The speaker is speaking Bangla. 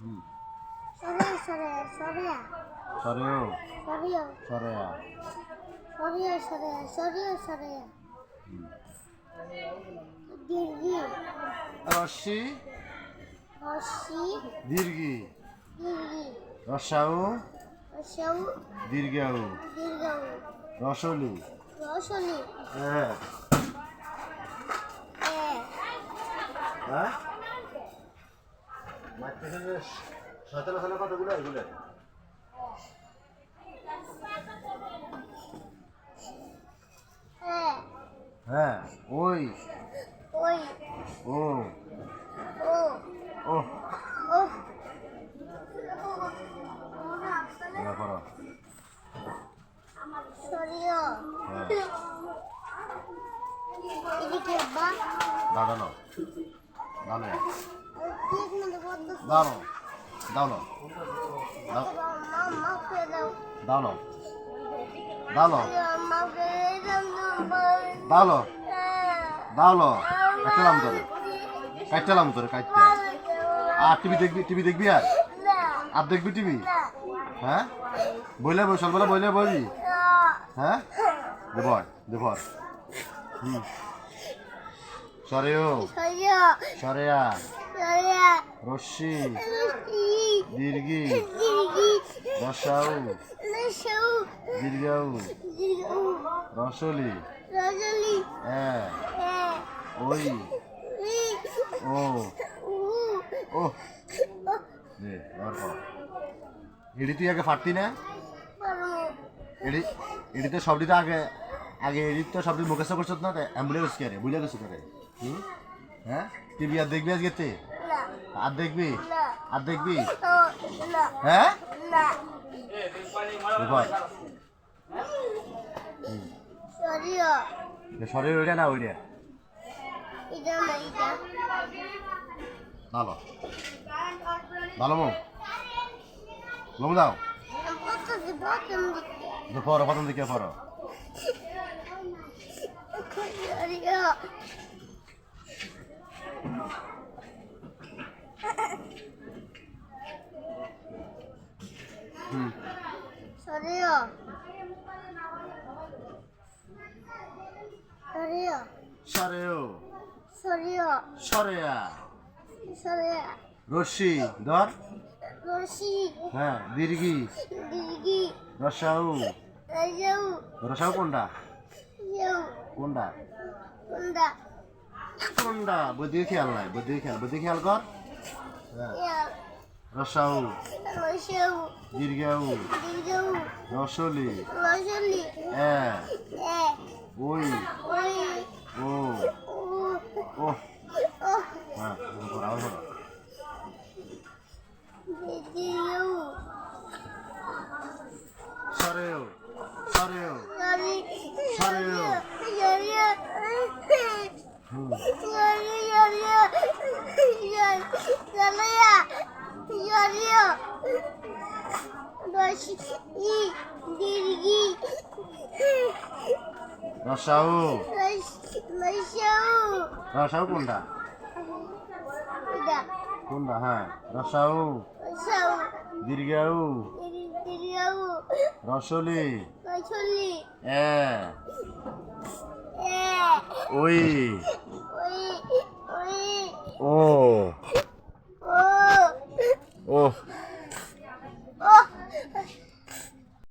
হুম। দীর্ঘি। রসাউ? দীর্ঘাউ। দীর্ঘ রসলি? রসলি। হ্যাঁ হ্যাঁ? সতেরো সালে কতগুলো এগুলো হ্যাঁ ওই। ওই ও। ও ও ও করো দাঁড়ানো দাঁড়ানো দাও দাও দাঁড়ানো দাঁড়ানো মা করে দাও দাঁড়ানো দাঁড়ানো কাটলাম তোরে কাটলাম তোরে কাটতে আর টিভি দেখবি টিভি দেখবি আর? আর দেখবি টিভি? হ্যাঁ? বইলে বই, সকালবেলা বইলে বইবি হ্যাঁ? দেবর দেবর। হুম। সরেও। সরিয়া। রশ্মি দীর্ঘি রসাউ দীর্ঘাউ দীর্ঘ রসলি হ্যাঁ ওই ও ও এডি তুই আগে ফাটতি না? পারমু এডি এডিতে সবটিতে আগে আগে এডিট তো সবটি মুখস্থ করছত না অ্যাম্বুলেন্স কে বুঝলে গেছি হুম? হ্যাঁ? টিভি আর দেখবি আজকে তে? আর দেখবি? আর দেখবি? হ্যাঁ? শরীর ওইটা না ওইটা। ভালো। ভালো মো লমু দাও। পর প্রথম দিকে পর। সরিয়া হুম। সরিয়া সরিয়া সরেও। সরিয়া। সরেয়া। রশ্মি ধর। রশি হ্যাঁ দীর্ঘি দিদি রসাউ। রাজাউ। রসাউ কোনটা? কোনটা? কুন্দা কোনটা? বুদ্ধি খেয়াল নাই বুদ্ধি খেয়াল বুদ্ধি খেয়াল কর। হ্যাঁ। রসাউ দীর্ঘাউ রসলি এ ওই ওই ও ও হ্যাঁ করো, আবার করো। দিদিউ সরেও সরেও রবি সরিয়া। সরিয়া হুম সরিয়া সরিয়া সরিয়া সরিয়া রশি ই দিদি রসাউ। রসাউ কোনটা? কোনটা? হ্যাঁ রসাউ। দীর্ঘাউ। রসলি। এ। ওই। ও।